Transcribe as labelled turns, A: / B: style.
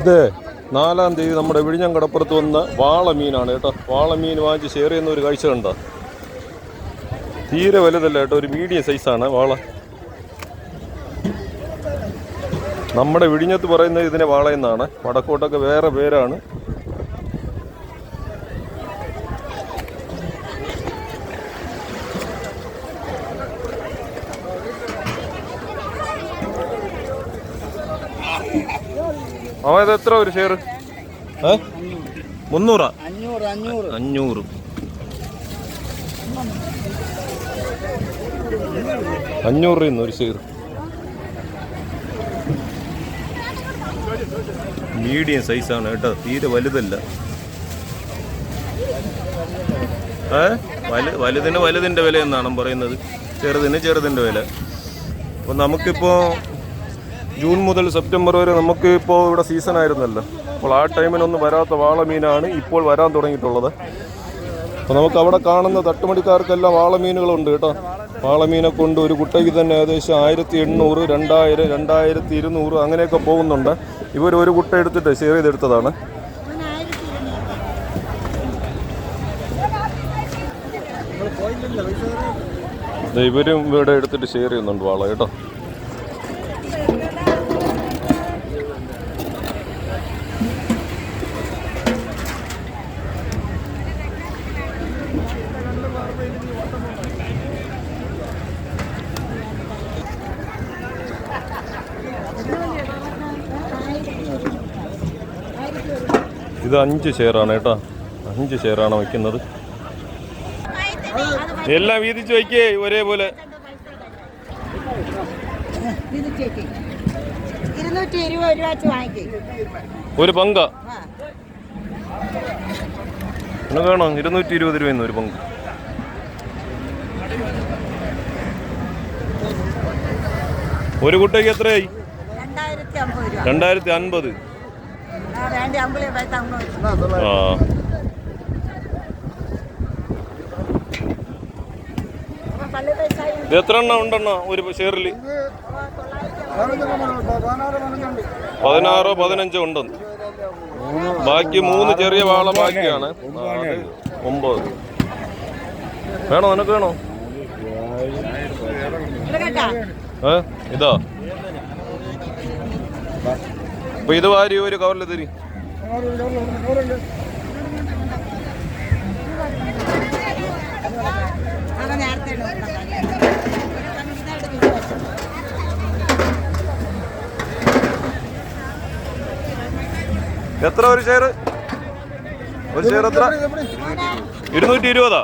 A: ഇത് നാലാം തീയതി നമ്മുടെ വിഴിഞ്ഞം കടപ്പുറത്ത് വന്ന വാളമീനാണ് കേട്ടോ. വാളമീൻ വാങ്ങിച്ച് ഷെയർ ചെയ്യുന്ന ഒരു കാഴ്ച കണ്ടോ? തീരെ വലുതല്ല കേട്ടോ ഒരു മീഡിയം സൈസാണ് വാള. നമ്മുടെ വിഴിഞ്ഞത്ത് പറയുന്നത് ഇതിനെ വാള എന്നാണ്. വടക്കോട്ടൊക്കെ വേറെ പേരാണ്. അവ ഇത് എത്ര ഒരു ഷെയർ ഏ? മുന്നൂറാ?
B: അഞ്ഞൂറ് അഞ്ഞൂറ്.
A: രൂപ ഒരു ഷെയർ മീഡിയം സൈസാണ് കേട്ടോ. തീരെ വലുതല്ല. ഏ? വലു വലുതിന് വലുതിന്റെ വില എന്നാണ് പറയുന്നത്. ചെറുതിന് ചെറുതിന്റെ വില. അപ്പോൾ നമുക്കിപ്പോൾ ജൂൺ മുതൽ സെപ്റ്റംബർ വരെ നമുക്ക് ഇപ്പോൾ ഇവിടെ സീസൺ ആയിരുന്നല്ലോ. അപ്പോൾ ആ ടൈമിനൊന്നും വരാത്ത വാളമീനാണ് ഇപ്പോൾ വരാൻ തുടങ്ങിയിട്ടുള്ളത്. അപ്പോൾ നമുക്ക് അവിടെ കാണുന്ന തട്ടുമടിക്കാർക്കെല്ലാം വാളമീനുകളുണ്ട് കേട്ടോ. വാളമീനെ കൊണ്ട് ഒരു കുട്ടയ്ക്ക് തന്നെ ഏകദേശം ആയിരത്തി എണ്ണൂറ് രണ്ടായിരം രണ്ടായിരത്തി ഇരുന്നൂറ് അങ്ങനെയൊക്കെ പോകുന്നുണ്ട്. ഇവർ ഒരു കുട്ട എടുത്തിട്ട് ഷെയർ ചെയ്തെടുത്തതാണ്. ഇവരും ഇവിടെ എടുത്തിട്ട് ഷെയർ ചെയ്യുന്നുണ്ട് വാള കേട്ടോ. ഇത് അഞ്ച് ഷെയറാണ് കേട്ടോ. അഞ്ച് ഷെയറാണ് വയ്ക്കുന്നത്. എല്ലാം വീതിച്ച് വയ്ക്കേ ഒരേപോലെ.
C: രൂപ
A: ഒരു പങ്ക. വേണോ? ഇരുന്നൂറ്റി ഇരുപത് രൂപയെന്ന് ഒരു പങ്ക്. ഒരു കുട്ടയ്ക്ക് എത്രയായി?
C: രണ്ടായിരത്തി
A: അൻപത്
C: ആ
A: ഇത് എത്ര എണ്ണ ഉണ്ടെണ്ണ ഒരു ഷെയറിൽ പതിനാറോ പതിനഞ്ചോ ഉണ്ടെന്ന്. ബാക്കി മൂന്ന് ചെറിയ വാള ബാക്കിയാണ്. ഒമ്പത്. വേണോ? നിനക്ക് വേണോ? ഏ? ഇതാ. ഇത് വാരി ഒരു കവറിൽ തരി. എത്ര ഒരു ഷെയർ ഒരു ഷെയർ എത്ര? ഇരുന്നൂറ്റി ഇരുപതാ.